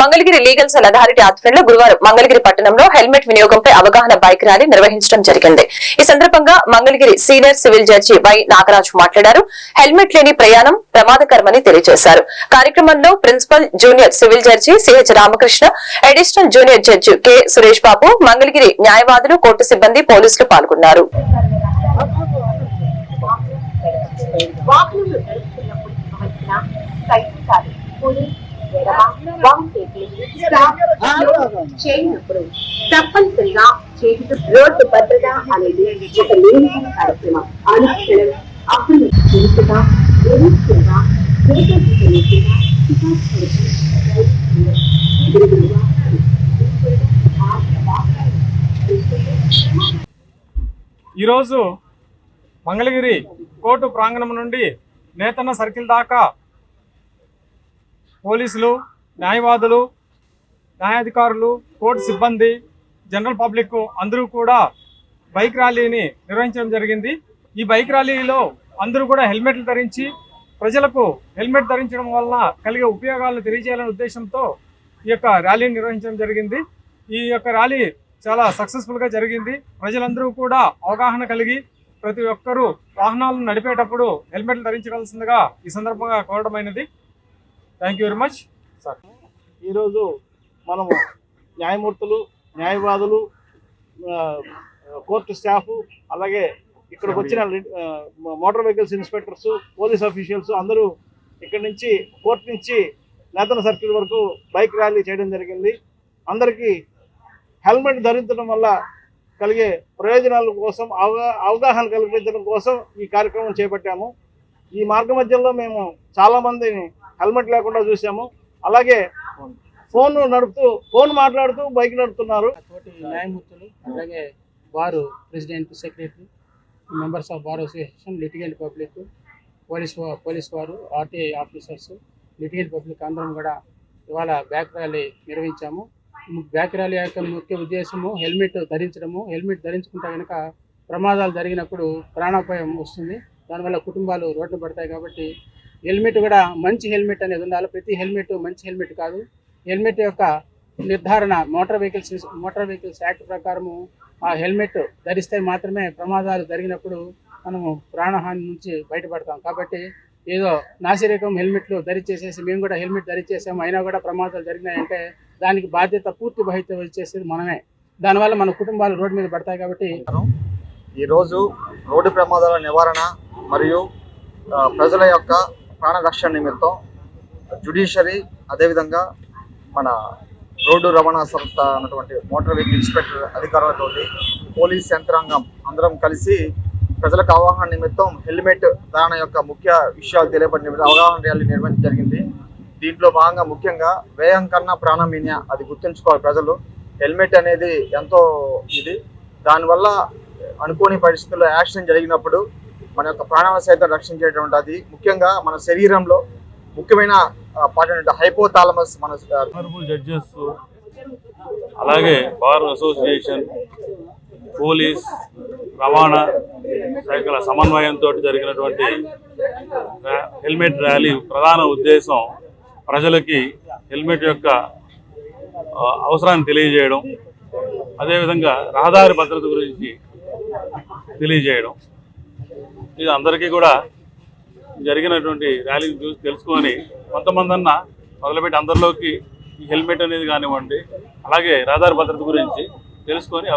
Mangalagiri legal cell authority ఆధ్వర్యంలో గురువారం మంగళగిరి పట్టణంలో హెల్మెట్ వినియోగంపై అవగాహన బైక్ ర్యాలీ నిర్వహించడం జరిగింది. ఈ సందర్భంగా Mangalagiri senior civil judge Y Nagaraju మాట్లాడారు. హెల్మెట్ లేని ప్రయాణం ప్రమాదకరమని తెలియజేశారు. కార్యక్రమంలో principal junior civil judge C H Ramakrishna additional junior judge K Suresh Babu Mangalagiri న్యాయవాదులు కోర్టు సిబ్బంది పోలీసులు పాల్గొన్నారు. చేయనప్పుడు తప్పనిసరిగా రోడ్డు భద్రత అనేది ఒక నిరంతర కార్యక్రమం. అనుక్షణం అప్పుడు ఈరోజు మంగళగిరి కోర్టు ప్రాంగణం నుండి నేతన్న సర్కిల్ దాకా పోలీసులు న్యాయవాదులు న్యాయాధికారులు కోర్టు సిబ్బంది జనరల్ పబ్లిక్ అందరూ కూడా బైక్ ర్యాలీని నిర్వహించడం జరిగింది. ఈ బైక్ ర్యాలీలో అందరూ కూడా హెల్మెట్లు ధరించి ప్రజలకు హెల్మెట్ ధరించడం వలన కలిగే ఉపయోగాలను తెలియజేయాలనే ఉద్దేశంతో ఈ యొక్క ర్యాలీని నిర్వహించడం జరిగింది. ఈ యొక్క ర్యాలీ చాలా సక్సెస్ఫుల్గా జరిగింది. ప్రజలందరూ కూడా అవగాహన కలిగి ప్రతి ఒక్కరూ వాహనాలను నడిపేటప్పుడు హెల్మెట్లు ధరించవలసిందిగా ఈ సందర్భంగా కోరడమైనది. Thank you very much. Sir ఈరోజు మనము న్యాయమూర్తులు న్యాయవాదులు కోర్టు స్టాఫ్ అలాగే ఇక్కడికి వచ్చిన motor vehicles inspectors police officials అందరూ ఇక్కడ నుంచి కోర్టు నుంచి నేతన సర్కిల్ వరకు బైక్ ర్యాలీ చేయడం జరిగింది. అందరికీ హెల్మెట్ ధరించడం వల్ల కలిగే ప్రయోజనాల కోసం అవగా అవగాహన కల్పించడం కోసం ఈ కార్యక్రమం చేపట్టాము. ఈ మార్గ మధ్యంలో మేము చాలామందిని హెల్మెట్ లేకుండా చూసాము అలాగే ఫోన్ నడుపుతూ ఫోన్ మాట్లాడుతూ బైక్ నడుపుతున్నారు. తోటి న్యాయమూర్తులు అలాగే వారు president secretary members of bar association litigant public police police వారు ఆర్టీఐ ఆఫీసర్స్ లిటిగెంట్ పబ్లిక్ అందరం కూడా ఇవాళ బ్యాక్ ర్యాలీ నిర్వహించాము. బ్యాక్ ర్యాలీ యొక్క ముఖ్య ఉద్దేశము హెల్మెట్ ధరించడము. హెల్మెట్ ధరించుకుంటే కనుక ప్రమాదాలు జరిగినప్పుడు ప్రాణాపాయం వస్తుంది. దానివల్ల కుటుంబాలు రోడ్డు పడతాయి కాబట్టి హెల్మెట్ కూడా మంచి హెల్మెట్ అనేది ఉండాలి. ప్రతి హెల్మెట్ మంచి హెల్మెట్ కాదు. హెల్మెట్ యొక్క నిర్ధారణ motor vehicles motor vehicles act ప్రకారము ఆ హెల్మెట్ ధరిస్తే మాత్రమే ప్రమాదాలు జరిగినప్పుడు మనము ప్రాణహాని నుంచి బయటపడతాం. కాబట్టి ఏదో నాసిరకం హెల్మెట్లు ధరిచేసేసి మేము కూడా హెల్మెట్ ధరిచేసాము అయినా కూడా ప్రమాదాలు జరిగినాయంటే దానికి బాధ్యత పూర్తి బాధ్యత వచ్చేసేది మనమే. దానివల్ల మన కుటుంబాలు రోడ్డు మీద పడతాయి కాబట్టి ఈరోజు రోడ్డు ప్రమాదాల నివారణ మరియు ప్రజల యొక్క ప్రాణ రక్షణ నిమిత్తం జుడిషియరీ అదేవిధంగా మన రోడ్డు రవాణా సంస్థ అన్నటువంటి మోటార్ వెహికల్ ఇన్స్పెక్టర్ అధికారులతో పోలీస్ యంత్రాంగం అందరం కలిసి ప్రజలకు అవగాహన నిమిత్తం హెల్మెట్ ధారణ యొక్క ముఖ్య విషయాలు తెలియబడిన అవగాహన ర్యాలీ నిర్వహించడం జరిగింది. దీంట్లో భాగంగా ముఖ్యంగా వ్యయం కన్నా ప్రాణమీన్య అది గుర్తుంచుకోవాలి ప్రజలు. హెల్మెట్ అనేది ఎంతో ఇది. దానివల్ల అనుకోని పరిస్థితుల్లో యాక్సిడెంట్ జరిగినప్పుడు మన యొక్క ప్రాణాల సైతం రక్షించేటువంటి అది ముఖ్యంగా మన శరీరంలో ముఖ్యమైన పార్ట్ హైపోథాలమస్ మన జడ్జెస్ అలాగే బార్ అసోసియేషన్ పోలీస్ రవాణా శాఖల సమన్వయంతో జరిగినటువంటి హెల్మెట్ ర్యాలీ ప్రధాన ఉద్దేశం ప్రజలకి హెల్మెట్ యొక్క అవసరాన్ని తెలియజేయడం అదేవిధంగా రహదారి భద్రత గురించి తెలియజేయడం. ఇది అందరికీ కూడా జరిగినటువంటి ర్యాలీని చూసి తెలుసుకొని కొంతమంది అన్న మొదలుపెట్టి అందరిలోకి ఈ హెల్మెట్ అనేది కానివ్వండి అలాగే రహదారి భద్రత గురించి తెలుసుకొని